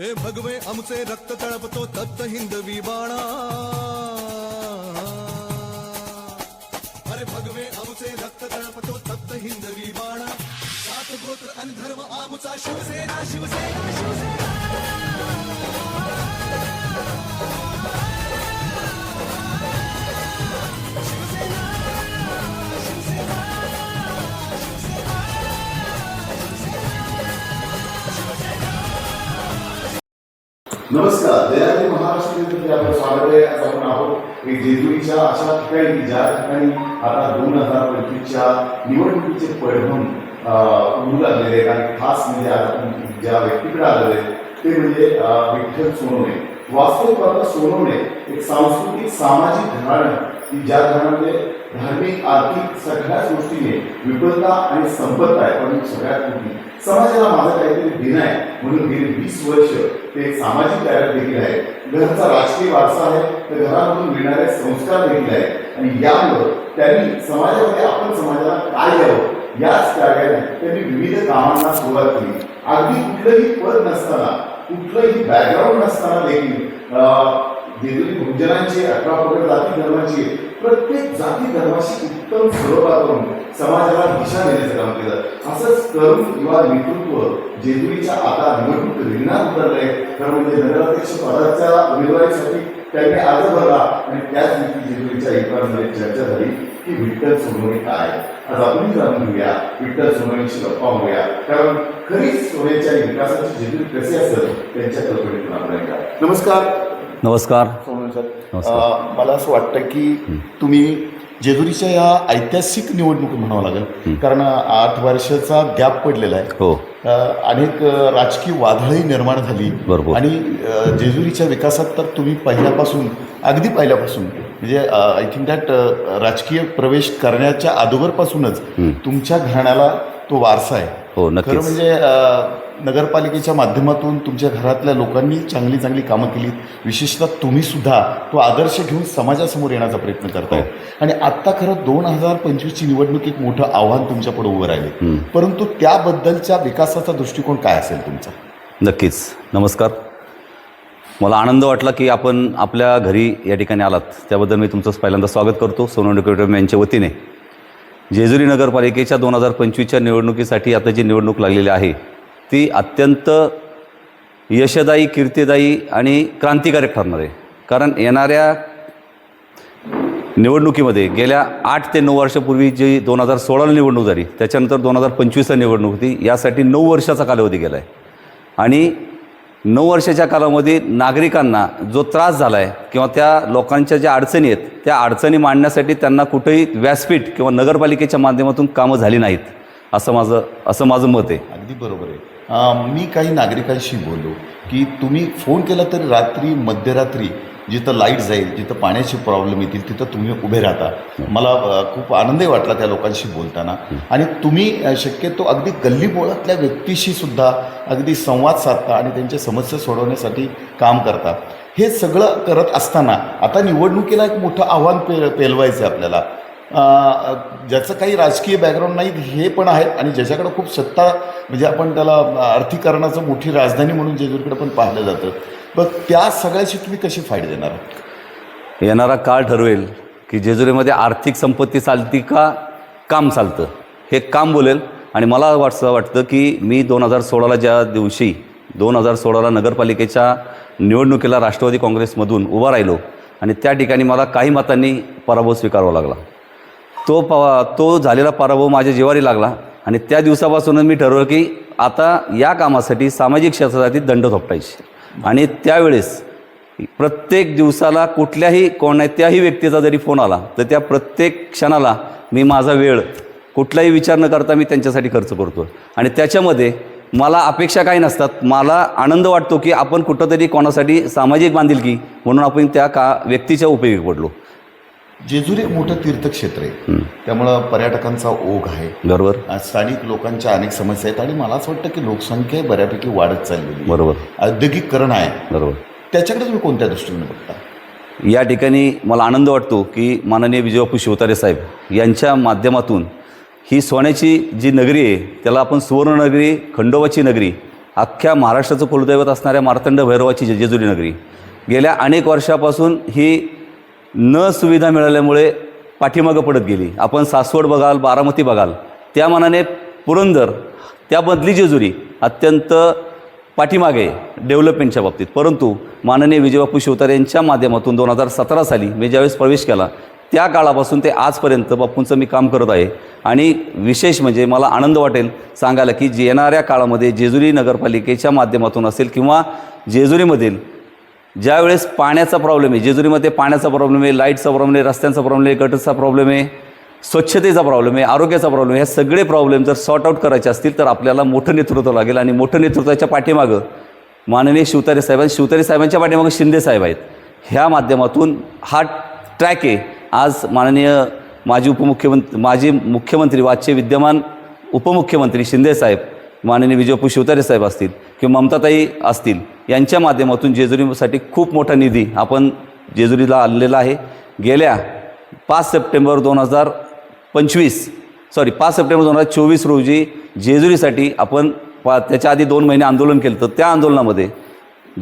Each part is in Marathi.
हे भगवे आमचे रक्त तळपतो तप्त हिंदवी बाणा. अरे भगवे आमचे रक्त तळपतो तप्त हिंदवी बाणा. सात गोत्र आणि धर्म आमचा शिवसेना शिवसेना शिवसेना. नमस्कार दयाली महाराष्ट्र आपलं स्वागत आहे. आज आपण आहोत एक जेजुरीच्या अशा ठिकाणी ज्या ठिकाणी आता दोन हजार पंचवीसच्या निवडणुकीचे परिणाम अं, लागलेले आहेत. आणि खास म्हणजे आज आपण ज्या व्यक्तीकडे आलेले ते म्हणजे विठ्ठल सोनवणे. वास्तविक सोनवणे एक सांस्कृतिक सामाजिक घराणं की ज्या घरामध्ये धार्मिक आर्थिक सगळ्याच गोष्टीने विपुलता आणि संपत्ता आहे पण सगळ्यात मोठी. समाजाला माझं काहीतरी दिन आहे म्हणून गेली वीस वर्ष ते सामाजिक कार्यात देखील आहे. घरचा राजकीय वारसा आहे तर घरामधून मिळणारे संस्कार देखील आहे. आणि यामुळं त्यांनी समाजामध्ये आपण समाजाला काय द्यावं याच कार्याने त्यांनी विविध कामांना सुरुवात केली. अगदी कुठलंही पद नसताना कुठलंही बॅकग्राऊंड नसताना देखील अं, जेजुरी अठरा पगड जाती धर्माची प्रत्येक जाती धर्माशी उत्तम सुरुवात करून समाजाला दिशा देण्याचं काम केलं. असंच तरुण युवा नेतृत्व जेजुरीच्या आता निवडणूक रिंगणात उतरले खरं म्हणजे नगराध्यक्ष पदाच्या उमेदवारीसाठी त्यांनी अर्ज भरला आणि त्याच दिवशी जेजुरीच्या एकरांमध्ये चर्चा झाली की विठ्ठल सोनवणे काय? आज आपण जाणून घेऊया विठ्ठल सोनवणेची गप्पा होऊया कारण खरीच सोन्याच्या विकासाची जेजुरी कशी असेल त्यांच्या कल्पनेतून आपण नमस्कार. नमस्कार. सोनवणे सर नमस्कार. अं, मला असं वाटतं की तुम्ही जेजुरीच्या या ऐतिहासिक निवडणूक म्हणावं लागेल. कारण आठ वर्षाचा गॅप पडलेला आहे. हो. अं, अनेक अं, राजकीय वादळही निर्माण झाली. बरोबर. आणि अं, जेजुरीच्या विकासात तर तुम्ही पहिल्यापासून अगदी पहिल्यापासून म्हणजे आय थिंक दॅट राजकीय प्रवेश करण्याच्या अगोदरपासूनच तुमच्या घराण्याला तो वारसा आहे. हो, नक्कीच. खरं म्हणजे अं, नगरपालिकेच्या माध्यमातून तुमच्या घरातल्या लोकांनी चांगली चांगली कामं केली विशेषतः तुम्ही सुद्धा तो आदर्श घेऊन समाजासमोर येण्याचा प्रयत्न करताय. आणि आत्ता खरं दोन हजार पंचवीसची निवडणूक एक मोठं आव्हान तुमच्यापुढे उभं राहिले परंतु त्याबद्दलच्या विकासाचा दृष्टिकोन काय असेल तुमचा? नक्कीच. नमस्कार. मला आनंद वाटला की आपण आपल्या घरी या ठिकाणी आलात. त्याबद्दल मी तुमचं पहिल्यांदा स्वागत करतो. सोनवणे कुटुंब यांच्या वतीने. जेजुरी नगरपालिकेच्या दोन हजार पंचवीसच्या निवडणुकीसाठी आता जी निवडणूक लागलेली आहे ती अत्यंत यशदायी कीर्तीदायी आणि क्रांतिकारक ठरणार आहे. कारण येणाऱ्या निवडणुकीमध्ये गेल्या आठ ते नऊ वर्षापूर्वी जी दोन हजार सोळाला निवडणूक झाली त्याच्यानंतर दोन हजार पंचवीसला निवडणूक होती यासाठी नऊ वर्षाचा कालावधी गेला आहे आणि नऊ वर्षाच्या कालावधी नागरिकांना जो त्रास झाला आहे किंवा त्या लोकांच्या ज्या अडचणी आहेत त्या अडचणी मांडण्यासाठी त्यांना कुठेही व्यासपीठ किंवा नगरपालिकेच्या माध्यमातून कामं झाली नाहीत असं माझं असं माझं मत आहे. अगदी बरोबर आहे. मी काही नागरिकांशी बोललो की तुम्ही फोन केला तरी रात्री मध्यरात्री जिथं लाइट जाईल जिथं पाण्याचे प्रॉब्लेम येतील तिथं तुम्ही उभे राहता. मला खूप आनंदही वाटला त्या लोकांशी बोलताना. आणि तुम्ही शक्यतो अगदी गल्लीबोळातल्या व्यक्तीशी सुद्धा अगदी संवाद साधता आणि त्यांच्या समस्या सोडवण्यासाठी काम करता. हे सगळं करत असताना आता निवडणुकीला एक मोठं आव्हान पे पेलवायचं आहे आपल्याला. ज्याचं काही राजकीय बॅकग्राऊंड नाही हे पण आहे. आणि ज्याच्याकडं खूप सत्ता म्हणजे आपण त्याला आर्थिकरणाचं मोठी राजधानी म्हणून जेजूरकडे पण पाहिलं जातं. पण त्या सगळ्याशी तुम्ही कशी फाईट देणार? येणारा काळ ठरवेल की जेजुरीमध्ये आर्थिक संपत्ती चालती का काम चालतं? हे काम बोलेल. आणि मला वाटतं वाटतं की मी दोन हजार सोळाला ज्या दिवशी दोन हजार सोळाला नगरपालिकेच्या निवडणुकीला राष्ट्रवादी काँग्रेसमधून उभा राहिलो. आणि त्या ठिकाणी मला काही मतांनी पराभव स्वीकारावा लागला. तो प तो झालेला पराभव माझ्या जिवारी लागला आणि त्या दिवसापासूनच मी ठरवलं की आता या कामासाठी सामाजिक क्षेत्रासाठी दंड थोपटायचे. आणि त्यावेळेस प्रत्येक दिवसाला कुठल्याही कोणत्याही व्यक्तीचा जरी फोन आला तर त्या प्रत्येक क्षणाला मी माझा वेळ कुठलाही विचार न करता मी त्यांच्यासाठी खर्च करतो आणि त्याच्यामध्ये मला अपेक्षा काही नसतात. मला आनंद वाटतो की आपण कुठंतरी कोणासाठी सामाजिक बांधिलकी म्हणून आपण त्या का व्यक्तीच्या उपयोगी पडलो. जेजुरी एक मोठं तीर्थक्षेत्र आहे. त्यामुळं पर्यटकांचा ओघ आहे. बरोबर. स्थानिक लोकांच्या अनेक समस्या आहेत आणि मला असं वाटतं की लोकसंख्या बऱ्यापैकी वाढत चाललेली. बरोबर. औद्योगिकरण आहे. बरोबर. त्याच्याकडे तुम्ही कोणत्या दृष्टीने बघता? या ठिकाणी मला आनंद वाटतो की माननीय विजयबापू शिवतारे साहेब यांच्या माध्यमातून ही सोन्याची जी नगरी आहे त्याला आपण सुवर्णनगरी खंडोबाची नगरी अख्ख्या महाराष्ट्राचं कुलदैवत असणाऱ्या मार्तंड भैरवाची जेजुरी नगरी गेल्या अनेक वर्षापासून ही न सुविधा मिळाल्यामुळे पाठीमागं पडत गेली. आपण सासवड बघाल बारामती बघाल त्या मानाने पुरंदर त्यामधली जेजुरी अत्यंत पाठीमागे डेव्हलपमेंटच्या बाबतीत. परंतु माननीय विजयबापू शिवतारे यांच्या माध्यमातून दोन हजार सतरा साली मी ज्यावेळेस प्रवेश केला त्या काळापासून ते आजपर्यंत बापूंचं मी काम करत आहे. आणि विशेष म्हणजे मला आनंद वाटेल सांगायला की जे येणाऱ्या काळामध्ये जेजुरी नगरपालिकेच्या माध्यमातून असेल किंवा जेजुरीमधील ज्यावेळेस पाण्याचा प्रॉब्लेम आहे जेजुरीमध्ये पाण्याचा प्रॉब्लेम आहे लाईटचा प्रॉब्लेम आहे रस्त्यांचा प्रॉब्लेम आहे गटरचा प्रॉब्लेम आहे स्वच्छतेचा प्रॉब्लेम आहे आरोग्याचा प्रॉब्लेम आहे हे सगळे प्रॉब्लेम जर सॉर्ट आउट करायचे असतील तर आपल्याला मोठं नेतृत्व लागेल आणि मोठं नेतृत्वाच्या पाठीमागं माननीय शिवतारे साहेब आणि शिवतारे साहेबांच्या पाठीमागं शिंदे साहेब आहेत. ह्या माध्यमातून हा ट्रॅक आहे. आज माननीय माजी उपमुख्यमंत्री माजी मुख्यमंत्री वाजचे विद्यमान उपमुख्यमंत्री शिंदे साहेब माननीय विजय पुशिवतारे साहेब असतील किंवा ममताताई असतील यांच्या माध्यमातून जेजुरीसाठी खूप मोठा निधी आपण जेजुरीला आणलेला आहे. गेल्या पाच सप्टेंबर दोन हजार पंचवीस सॉरी पाच सप्टेंबर दोन हजार चोवीस रोजी जेजुरीसाठी आपण पा त्याच्या आधी दोन महिने आंदोलन केलं तर त्या आंदोलनामध्ये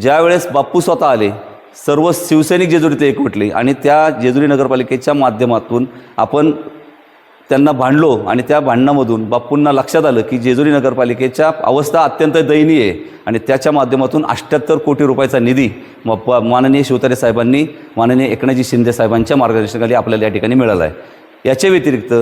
ज्यावेळेस बाप्पू स्वतः आले सर्व शिवसैनिक जेजुरीते एकवटले आणि त्या जेजुरी नगरपालिकेच्या माध्यमातून आपण त्यांना भांडलो आणि त्या भांडणामधून बाप्पूंना लक्षात आलं की जेजुरी नगरपालिकेच्या अवस्था अत्यंत दयनीय आहे आणि त्याच्या माध्यमातून अठ्ठ्याहत्तर कोटी रुपयाचा निधी म प माननीय शिवतारे साहेबांनी माननीय एकनाथजी शिंदे साहेबांच्या मार्गदर्शनाखाली आपल्याला या ठिकाणी मिळाला आहे. याच्या व्यतिरिक्त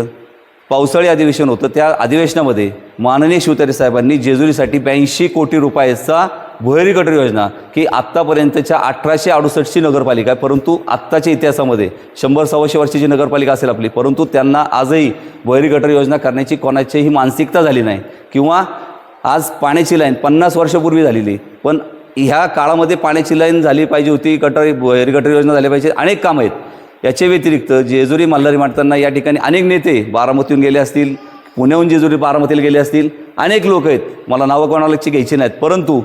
पावसाळी अधिवेशन होतं. त्या अधिवेशनामध्ये माननीय शिवतारे साहेबांनी जेजुरीसाठी ब्याऐंशी कोटी रुपयाचा भुहेरी गटर योजना की आत्तापर्यंतच्या अठराशे अडुसष्टची नगरपालिका आहे परंतु आत्ताच्या इतिहासामध्ये शंभर सव्वाशे वर्षाची नगरपालिका असेल आपली परंतु त्यांना आजही भुहेरी गटर योजना करण्याची कोणाचीही मानसिकता झाली नाही. किंवा आज पाण्याची लाईन पन्नास वर्षापूर्वी झालेली पण ह्या काळामध्ये पाण्याची लाईन झाली पाहिजे होती गटर भुहेरी गटर योजना झाली पाहिजे अनेक कामं आहेत. याच्या व्यतिरिक्त जेजुरी मल्हारी मांडताना या ठिकाणी अनेक नेते बारामतीहून गेले असतील पुण्याहून जेजुरी बारामतीला गेले असतील अनेक लोक आहेत. मला नावं कोणालाची घ्यायची नाहीत परंतु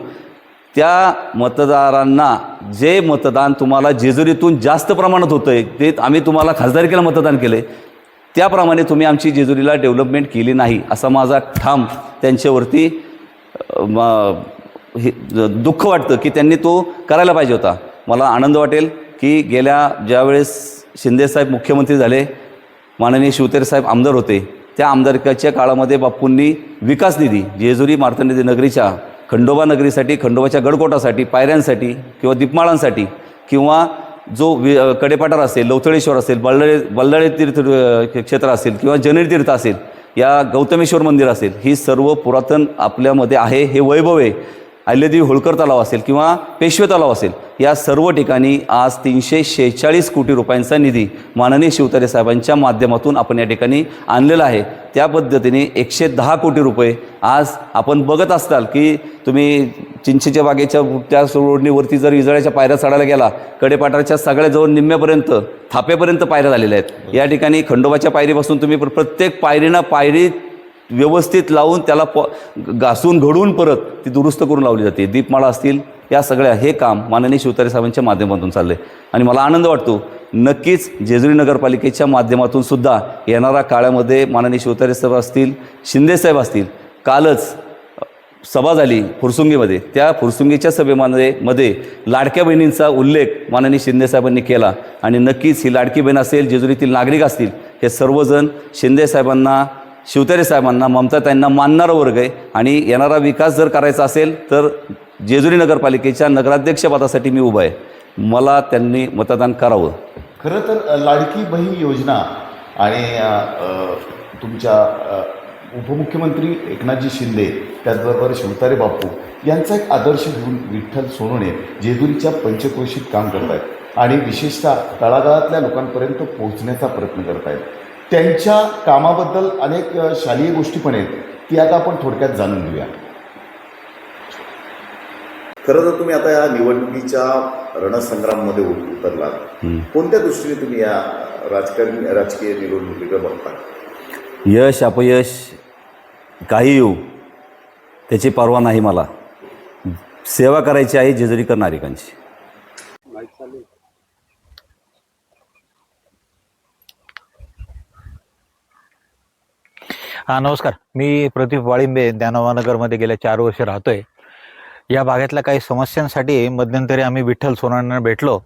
त्या मतदारांना जे मतदान तुम्हाला जेजुरीतून जास्त प्रमाणात होतं आहे ते आम्ही तुम्हाला खासदारकीला मतदान केलं आहे त्याप्रमाणे तुम्ही आमची जेजुरीला डेव्हलपमेंट केली नाही असा माझा ठाम त्यांच्यावरती हे दुःख वाटतं की त्यांनी तो करायला पाहिजे होता. मला आनंद वाटेल की गेल्या ज्यावेळेस शिंदेसाहेब मुख्यमंत्री झाले माननीय शिवतेरे साहेब आमदार होते त्या आमदारकाच्या काळामध्ये बापूंनी विकास निधी जेजुरी मार्तंड नगरीच्या खंडोबा नगरीसाठी खंडोबाच्या गडकोटासाठी पायऱ्यांसाठी किंवा दीपमाळांसाठी किंवा जो वि कडेपाठार असेल लवथळेश्वर असेल बल्लाळे बल्लाळे तीर्थ क्षेत्र असेल किंवा जनेर तीर्थ असेल या गौतमेश्वर मंदिर असेल ही सर्व पुरातन आपल्यामध्ये आहे हे वैभव आहे. अहिल्यादेवी होळकर तलाव असेल किंवा पेशवे तलाव असेल या सर्व ठिकाणी आज तीनशे शेहेचाळीस कोटी रुपयांचा निधी माननीय शिवतारे साहेबांच्या माध्यमातून आपण या ठिकाणी आणलेला आहे. त्या पद्धतीने एकशे दहा कोटी रुपये आज आपण बघत असताल की तुम्ही चिंचेच्या बागेच्या त्या रोडणीवरती जर इजळ्याच्या पायऱ्या चढायला गेला कडेपाटाच्या सगळ्या जवळ निम्म्यापर्यंत थापेपर्यंत पायऱ्या झालेल्या आहेत. या ठिकाणी खंडोबाच्या पायरीपासून तुम्ही प्र- प्रत्येक पायरीनं पायरी व्यवस्थित लावून त्याला प घासून घडवून परत ती दुरुस्त करून लावली जाते. दीपमाळा असतील या सगळ्या हे काम माननीय शिवतारे साहेबांच्या माध्यमातून चाललं आहे आणि मला आनंद वाटतो नक्कीच जेजुरी नगरपालिकेच्या माध्यमातून सुद्धा येणाऱ्या काळामध्ये माननीय शिवतारे साहेब असतील शिंदेसाहेब असतील कालच सभा झाली फुरसुंगीमध्ये. त्या फुरसुंगीच्या सभेमध्ये मध्ये लाडक्या बहिणींचा उल्लेख माननीय शिंदेसाहेबांनी केला. आणि नक्कीच ही लाडकी बहीण असेल जेजुरीतील नागरिक असतील हे सर्वजण शिंदेसाहेबांना शिवतारे साहेबांना ममताताईंना मानणारा वर्ग आहे. आणि येणारा विकास जर करायचा असेल तर जेजुरी नगरपालिकेच्या नगराध्यक्षपदासाठी मी उभा आहे. मला त्यांनी मतदान करावं. खरं तर लाडकी बहीण योजना आणि तुमच्या उपमुख्यमंत्री एकनाथजी शिंदे त्याचबरोबर शिवतारे बापू यांचा एक आदर्श घेऊन विठ्ठल सोनवणे जेजुरीच्या पंचक्रोशीत काम करत आहेत आणि विशेषतः तळागाळातल्या लोकांपर्यंत पोहोचण्याचा प्रयत्न करत आहेत त्यांच्या कामाबद्दल अनेक शालेय गोष्टी पण आहेत ती आता आपण थोडक्यात जाणून घेऊया. खरं तर तुम्ही आता या निवडणुकीच्या रणसंग्राममध्ये उतरलात. कोणत्या दृष्टीने तुम्ही या राजकारणी राजकीय निवडणुकीकडे बघता यश अपयश काही येऊ त्याची पर्वा नाही मला. सेवा करायची आहे जेजुरीकर नागरिकांची. हा नमस्कार. मी प्रदीप वाळिंबे ज्ञानवानगरमध्ये गेल्या चार वर्ष राहतोय. या भागातल्या काही समस्यांसाठी मध्यंतरी आम्ही विठ्ठल सोनांना भेटलो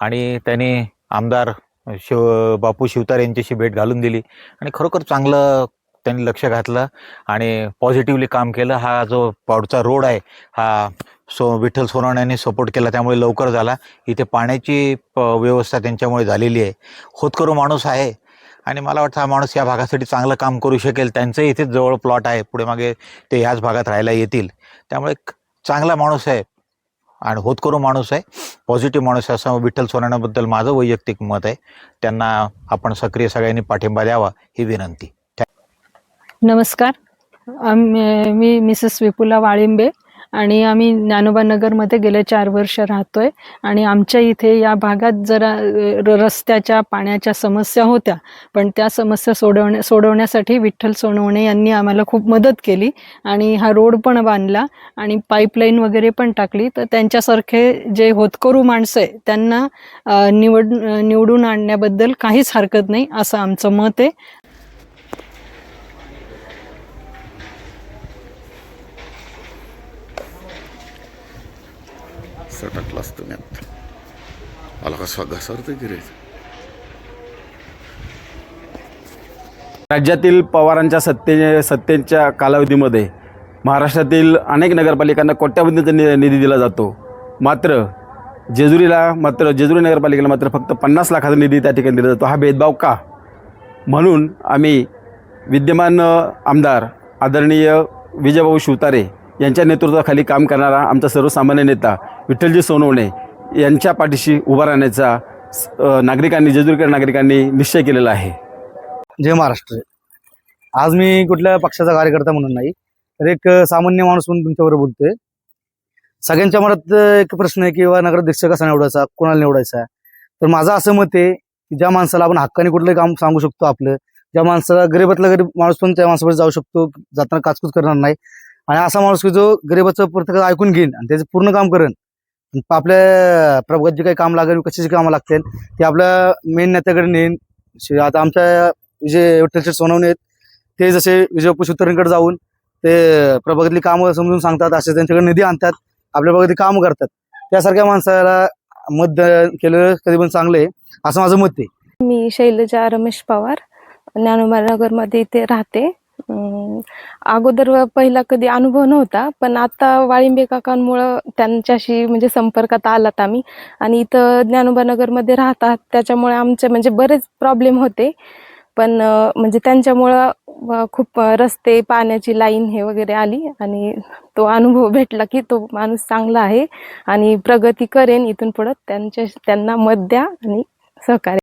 आणि त्यांनी आमदार शिव बापू शिवतार यांच्याशी भेट घालून दिली आणि खरोखर चांगलं त्यांनी लक्ष घातलं आणि पॉझिटिव्हली काम केलं. हा जो पावडचा रोड आहे हा सो विठ्ठल सोनवणे सपोर्ट केला त्यामुळे लवकर झाला. इथे पाण्याची प- व्यवस्था त्यांच्यामुळे झालेली आहे. होतकरू माणूस आहे आणि मला वाटतं हा माणूस या भागासाठी चांगलं काम करू शकेल. त्यांचं इथेच जवळ प्लॉट आहे. पुढे मागे ते ह्याच भागात राहायला येतील. त्यामुळे चांगला माणूस आहे आणि होतकरू माणूस आहे. पॉझिटिव्ह माणूस आहे असं विठ्ठल सोनाण्याबद्दल माझं वैयक्तिक मत आहे. त्यांना आपण सक्रिय सगळ्यांनी पाठिंबा द्यावा ही विनंती. नमस्कार. मी मिसेस विपुला वाळिंबे. आणि आम्ही ज्ञानोबा नगरमध्ये गेले चार वर्ष राहतोय. आणि आमच्या इथे या भागात जरा रस्त्याच्या पाण्याच्या समस्या होत्या. पण त्या समस्या सोडवण्या सोडवण्यासाठी विठ्ठल सोनवणे यांनी आम्हाला खूप मदत केली. आणि हा रोड पण बांधला आणि पाईपलाईन वगैरे पण टाकली. तर त्यांच्यासारखे जे होतकरू माणसं आहे त्यांना निवड निवडून आणण्याबद्दल काहीच हरकत नाही असं आमचं मत आहे. सटकलाच तुम्ही आत्ता मला कसा घसरतं गिरायचं राज्यातील पवारांच्या सत्ते सत्तेच्या कालावधीमध्ये महाराष्ट्रातील अनेक नगरपालिकांना कोट्यावधीचा नि निधी दिला जातो मात्र जेजुरीला मात्र जेजुरी नगरपालिकेला मात्र फक्त पन्नास लाखाचा निधी त्या ठिकाणी दिला जातो हा भेदभाव का म्हणून आम्ही विद्यमान आमदार आदरणीय विजयभाऊ शिवतारे यांच्या नेतृत्वाखाली काम करणारा आमचा सर्वसामान्य नेता विठ्ठलजी सोनवणे यांच्या पाठीशी उभा राहण्याचा नागरिकांनी जेजुरीकर नागरिकांनी निश्चय केलेला आहे. जय महाराष्ट्र. आज मी कुठल्या पक्षाचा कार्यकर्ता म्हणून नाही तर एक सामान्य माणूस म्हणून तुमच्याबरोबर बोलतोय. सगळ्यांच्या मनात एक प्रश्न आहे किंवा नगराध्यक्ष कसा निवडायचा? कोणाला निवडायचा? तर माझं असं मत आहे की ज्या माणसाला आपण हक्काने कुठलंही काम सांगू शकतो आपलं ज्या माणसाला गरीबातला गरीब माणूस पण त्या माणसाकडे जाऊ शकतो जाताना काचकूच करणार नाही आणि असा माणूस की जो गरीबाचं प्रत्येक ऐकून घेईन आणि त्याचं पूर्ण काम करेन. आपल्या प्रभागात जे काही काम लागेल कशाची कामं लागतील ते आपल्या मेन नेत्याकडे नेईन. आता आमच्या विजय विठ्ठलचे सोनवणे आहेत ते जसे विजय पुष्करणकडे जाऊन ते प्रभागातली कामं समजून सांगतात असे त्यांच्याकडे निधी आणतात आपल्या भागातली कामं करतात. त्यासारख्या माणसाला मत केलं केलेलं कधी पण चांगलं आहे असं माझं मत आहे. मी शैलजा रमेश पवार ज्ञानोबानगरमध्ये इथे राहते. अगोदर पहिला कधी अनुभव नव्हता पण आता वाळिंबे काकांमुळं त्यांच्याशी म्हणजे संपर्कात आलात आम्ही. आणि इथं ज्ञानोबानगरमध्ये राहतात त्याच्यामुळे आमचे म्हणजे बरेच प्रॉब्लेम होते. पण म्हणजे त्यांच्यामुळं खूप रस्ते पाण्याची लाईन हे वगैरे आली. आणि तो अनुभव भेटला की तो माणूस चांगला आहे. आणि प्रगती करेन इथून पुढं. त्यांच्या त्यांना मत द्या आणि सहकार्य